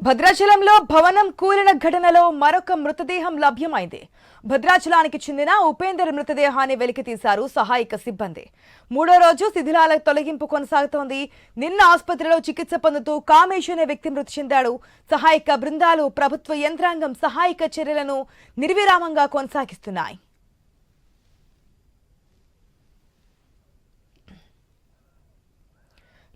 భద్రాచలంలో భవనం కూలిన ఘటనలో మరొక మృతదేహం లభ్యమైంది. భద్రాచలానికి చెందిన ఉపేందర్ మృతదేహాన్ని వెలికి తీశారు సహాయక సిబ్బంది. మూడో రోజు శిథిలాల తొలగింపు కొనసాగుతోంది. నిన్న ఆసుపత్రిలో చికిత్స పొందుతూ కామేష్ అనే వ్యక్తి మృతి చెందాడు. సహాయక బృందాలు ప్రభుత్వ యంత్రాంగం సహాయక చర్యలను నిర్విరామంగా కొనసాగిస్తున్నాయి.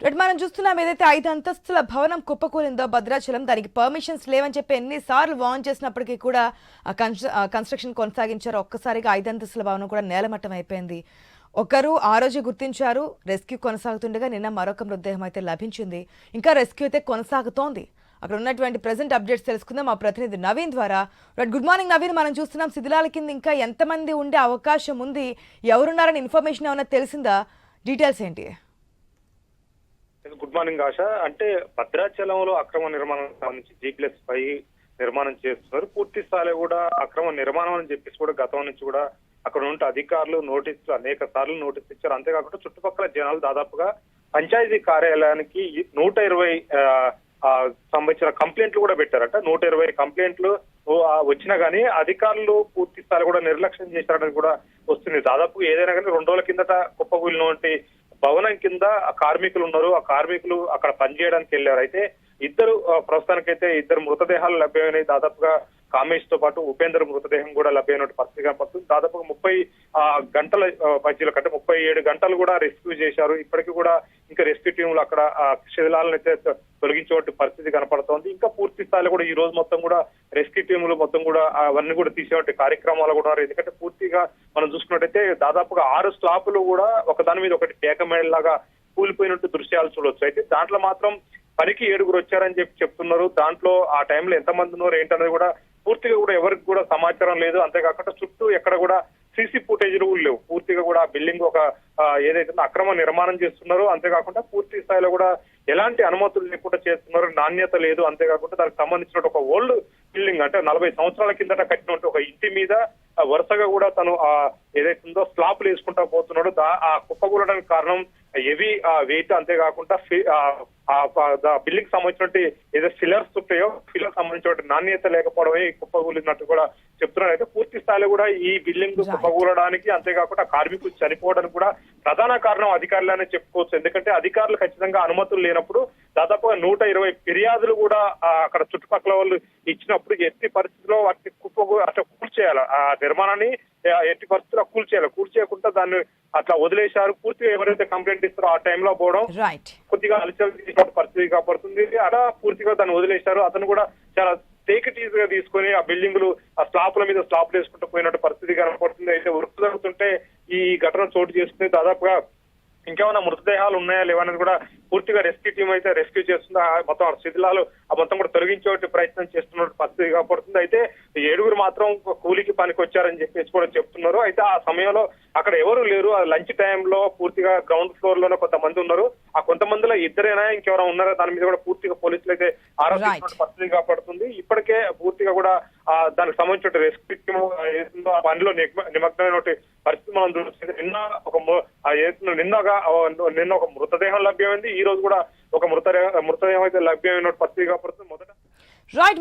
రెడ్ మనం చూస్తున్నాం. ఏదైతే ఐదు అంతస్తుల భవనం కుప్పకూలిందో భద్రాచలం దానికి పర్మిషన్స్ లేవని చెప్పి ఎన్నిసార్లు వార్న్ చేసినప్పటికీ కూడా కన్స్ట్ర- కన్స్ట్రక్షన్ కొనసాగించారు. ఒక్కసారిగా ఐదు అంతస్తుల భవనం కూడా నేలమట్టం అయిపోయింది. ఒకరు ఆ రోజు గుర్తించారు. రెస్క్యూ కొనసాగుతుండగా నిన్న మరొక మృతదేహం అయితే లభించింది. ఇంకా రెస్క్యూ అయితే కొనసాగుతోంది. అక్కడ ఉన్నటువంటి ప్రజెంట్ అప్డేట్స్ తెలుసుకుందాం. మా ప్రతినిధి నవీన్ ద్వారా. Right good morning Naveen. మనం చూస్తున్నాం శిథిలాల కింద ఇంకా ఎంతమంది ఉండే అవకాశం ఉంది. ఎవరున్నారని ఇన్ఫర్మేషన్ ఏమైనా తెలిసిందా? డీటెయిల్స్ ఏంటి? గుడ్ మార్నింగ్ ఆశ అంటే భద్రాచలంలో అక్రమ నిర్మాణం సంబంధించి జీ ప్లస్ ఫైవ్ నిర్మాణం చేస్తున్నారు. పూర్తి స్థాయిలో కూడా అక్రమ నిర్మాణం అని చెప్పేసి కూడా గతం నుంచి కూడా అక్కడ ఉంటే అధికారులు నోటీసులు అనేక సార్లు నోటీసులు ఇచ్చారు. అంతేకాకుండా చుట్టుపక్కల జనాలు దాదాపుగా పంచాయతీ కార్యాలయానికి నూట ఇరవై ఆ, సంబంధించిన కంప్లైంట్లు కూడా పెట్టారట. నూట ఇరవై కంప్లైంట్లు ఆ, వచ్చినా కానీ అధికారులు పూర్తి స్థాయిలో కూడా నిర్లక్ష్యం చేశారని కూడా వస్తుంది. దాదాపు ఏదైనా కానీ రెండు రోజుల కిందట కుప్పకూలినటువంటి భవనం కింద కార్మికులు ఉన్నారు. ఆ కార్మికులు అక్కడ పనిచేయడానికి వెళ్ళారు. అయితే ఇద్దరు ప్రస్తుతానికైతే ఇద్దరు మృతదేహాలు లభ్యమైనవి. దాదాపుగా కామేష్తో పాటు ఉపేందర్ మృతదేహం కూడా లభ్యమైన పరిస్థితి కనపడుతుంది. దాదాపుగా ముప్పై ఆ, గంటల ఆ, మధ్యలో అంటే ముప్పై ఏడు గంటలు కూడా రెస్క్యూ చేశారు. ఇప్పటికీ కూడా ఇంకా రెస్క్యూ టీంలు అక్కడ శిథిలాలను అయితే తొలగించే పరిస్థితి కనపడుతోంది. ఇంకా పూర్తి స్థాయిలో కూడా ఈ రోజు మొత్తం కూడా రెస్క్యూ టీములు మొత్తం కూడా అవన్నీ కూడా తీసేటువంటి కార్యక్రమాలు కూడా ఉన్నారు. ఎందుకంటే పూర్తిగా మనం చూసుకున్నట్టయితే దాదాపుగా ఆరు స్లాపులు కూడా ఒకదాని మీద ఒకటి టేకమేడ లాగా కూలిపోయినట్టు దృశ్యాలు చూడొచ్చు. అయితే దాంట్లో మాత్రం పనికి ఏడుగురు వచ్చారని చెప్పి చెప్తున్నారు. దాంట్లో ఆ టైంలో ఎంతమంది ఉన్నారు ఏంటనేది కూడా పూర్తిగా కూడా ఎవరికి కూడా సమాచారం లేదు. అంతేకాకుండా చుట్టూ ఎక్కడ కూడా సీసీ ఫుటేజ్లు కూడా లేవు. పూర్తిగా కూడా బిల్డింగ్ ఒక ఏదైతే అక్రమ నిర్మాణం చేస్తున్నారో అంతేకాకుండా పూర్తి స్థాయిలో కూడా ఎలాంటి అనుమతులు లేకుండా చేస్తున్నారు నాణ్యత లేదు. అంతేకాకుండా దానికి సంబంధించిన ఒక ఓల్డ్ బిల్డింగ్ అంటే నలభై సంవత్సరాల కిందట కట్టినట్టు ఒక ఇంటి మీద వరుసగా కూడా తను ఆ ఏదైతే ఉందో స్లాప్లు వేసుకుంటా పోతున్నాడు. దా- ఆ కుప్పకూలడానికి కారణం హెవీ వెయిట్ అంతేకాకుండా బిల్డింగ్ సంబంధించినటువంటి ఏదో ఫిల్లర్స్ ఉంటాయో ఫిల్లర్ సంబంధించిన నాణ్యత లేకపోవడమే ఈ కుప్పకూలినట్టు కూడా చెప్తున్నారు అయితే పూర్తి స్థాయిలో కూడా ఈ బిల్డింగ్ Right. కుప్పకూలడానికి అంతేకాకుండా కార్మికులు చనిపోవడానికి కూడా ప్రధాన కారణం అధికారులనే చెప్పుకోవచ్చు ఎందుకంటే అధికారులు ఖచ్చితంగా అనుమతులు లేనప్పుడు దాదాపుగా నూట ఇరవై ఫిర్యాదులు కూడా అక్కడ చుట్టుపక్కల వాళ్ళు ఇచ్చినప్పుడు ఎట్టి పరిస్థితిలో వాటిని కూల్చేయాలి ఆ నిర్మాణాన్ని ఎట్టి పరిస్థితిలో కూల్చేయాలి కూల్చేయకుండా దాన్ని అట్లా వదిలేశారు. పూర్తిగా ఎవరైతే కంప్లైంట్ ఇస్తారో ఆ టైంలో పోవడం కొద్దిగా అలచల్ చేసిన పరిస్థితి కాపాడుతుంది అలా పూర్తిగా దాన్ని వదిలేశారు. అతను కూడా చాలా టేక్ ఇట్ ఈజీగా తీసుకొని ఆ బిల్డింగులు ఆ స్లాపుల మీద స్లాప్లు వేసుకుంటూ పోయినట్టు పరిస్థితి కనపడుతుంది. అయితే వర్క్ జరుగుతుంటే ఈ ఘటన చోటు చేసుకుని దాదాపుగా ఇంకేమైనా మృతదేహాలు ఉన్నాయా లేవనేది కూడా పూర్తిగా రెస్క్యూ టీం అయితే రెస్క్యూ చేస్తుంది. మొత్తం ఆ శిథిలాలు ఆ మొత్తం కూడా తొలగించే ప్రయత్నం చేస్తున్న పరిస్థితి కాబడుతుంది. అయితే ఏడుగురు మాత్రం కూలికి పనికి వచ్చారని చెప్పేసి కూడా చెప్తున్నారు. అయితే ఆ సమయంలో అక్కడ ఎవరు లేరు. ఆ లంచ్ టైంలో పూర్తిగా గ్రౌండ్ ఫ్లోర్లోనే కొంతమంది ఉన్నారు. ఆ కొంతమందిలో ఇద్దరైనా ఇంకెవరైనా ఉన్నారా? దాని మీద కూడా పూర్తిగా పోలీసులు అయితే ఆరోగ్య పరిస్థితి కాపాడుతుంది. ఇప్పటికే పూర్తిగా కూడా దానికి సంబంధించిన రెస్క్యూ ఏదైతుందో ఆ పనిలో నిమ- నిమగ్నమైన పరిస్థితి మనం చూస్తే నిన్న ఒక ఏదైతుందో నిన్న ఒక ఆ నిన్న ఒక మృతదేహం లభ్యమైంది. ఈ రోజు కూడా ఒక మృతదేహం మృతదేహం అయితే లభ్యమైన పరిస్థితి కాపాడుతుంది. మొదట రైట్